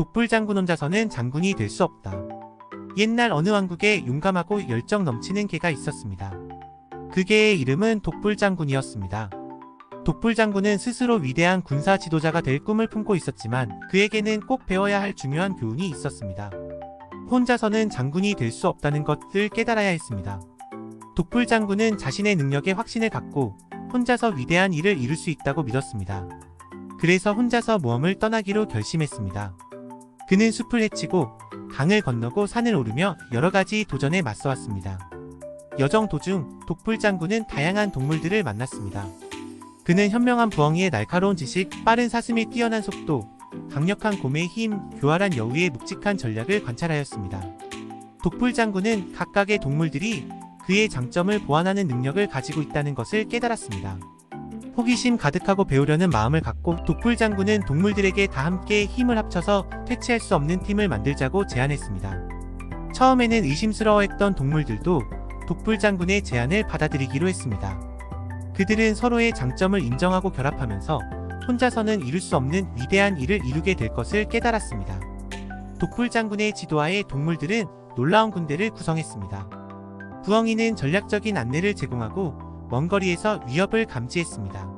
독불 장군 혼자서는 장군이 될 수 없다. 옛날 어느 왕국에 용감하고 열정 넘치는 개가 있었습니다. 그 개의 이름은 독불 장군이었습니다. 독불 장군은 스스로 위대한 군사 지도자가 될 꿈을 품고 있었지만 그에게는 꼭 배워야 할 중요한 교훈이 있었습니다. 혼자서는 장군이 될 수 없다는 것을 깨달아야 했습니다. 독불 장군은 자신의 능력에 확신을 갖고 혼자서 위대한 일을 이룰 수 있다고 믿었습니다. 그래서 혼자서 모험을 떠나기로 결심했습니다. 그는 숲을 헤치고 강을 건너고 산을 오르며 여러 가지 도전에 맞서왔습니다. 여정 도중 독불 장군은 다양한 동물들을 만났습니다. 그는 현명한 부엉이의 날카로운 지식, 빠른 사슴이 뛰어난 속도, 강력한 곰의 힘, 교활한 여우의 묵직한 전략을 관찰하였습니다. 독불 장군은 각각의 동물들이 그의 장점을 보완하는 능력을 가지고 있다는 것을 깨달았습니다. 호기심 가득하고 배우려는 마음을 갖고 독불 장군은 동물들에게 다 함께 힘을 합쳐서 퇴치할 수 없는 팀을 만들자고 제안했습니다. 처음에는 의심스러워했던 동물들도 독불 장군의 제안을 받아들이기로 했습니다. 그들은 서로의 장점을 인정하고 결합하면서 혼자서는 이룰 수 없는 위대한 일을 이루게 될 것을 깨달았습니다. 독불 장군의 지도하에 동물들은 놀라운 군대를 구성했습니다. 부엉이는 전략적인 안내를 제공하고 먼 거리에서 위협을 감지했습니다.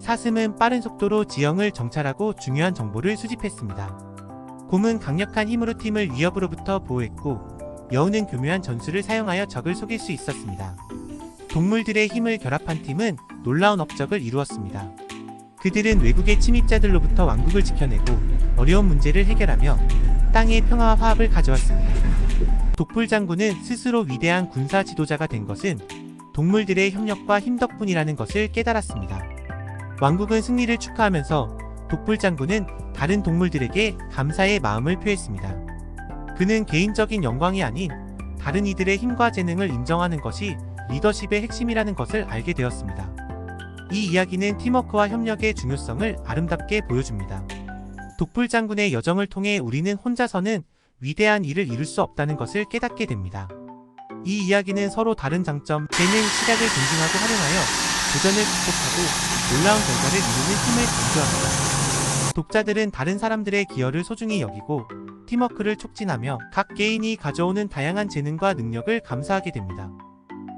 사슴은 빠른 속도로 지형을 정찰하고 중요한 정보를 수집했습니다. 곰은 강력한 힘으로 팀을 위협으로부터 보호했고 여우는 교묘한 전술을 사용하여 적을 속일 수 있었습니다. 동물들의 힘을 결합한 팀은 놀라운 업적을 이루었습니다. 그들은 외국의 침입자들로부터 왕국을 지켜내고 어려운 문제를 해결하며 땅의 평화와 화합을 가져왔습니다. 독불 장군은 스스로 위대한 군사 지도자가 된 것은 동물들의 협력과 힘 덕분이라는 것을 깨달았습니다. 왕국은 승리를 축하하면서 독불 장군은 다른 동물들에게 감사의 마음을 표했습니다. 그는 개인적인 영광이 아닌 다른 이들의 힘과 재능을 인정하는 것이 리더십의 핵심이라는 것을 알게 되었습니다. 이 이야기는 팀워크와 협력의 중요성을 아름답게 보여줍니다. 독불 장군의 여정을 통해 우리는 혼자서는 위대한 일을 이룰 수 없다는 것을 깨닫게 됩니다. 이 이야기는 서로 다른 장점, 재능, 시각을 존중하고 활용하여 도전을 극복하고 놀라운 결과를 이루는 힘을 강조합니다. 독자들은 다른 사람들의 기여를 소중히 여기고 팀워크를 촉진하며 각 개인이 가져오는 다양한 재능과 능력을 감사하게 됩니다.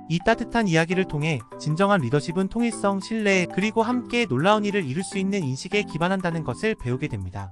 이 따뜻한 이야기를 통해 진정한 리더십은 통일성, 신뢰, 그리고 함께 놀라운 일을 이룰 수 있는 인식에 기반한다는 것을 배우게 됩니다.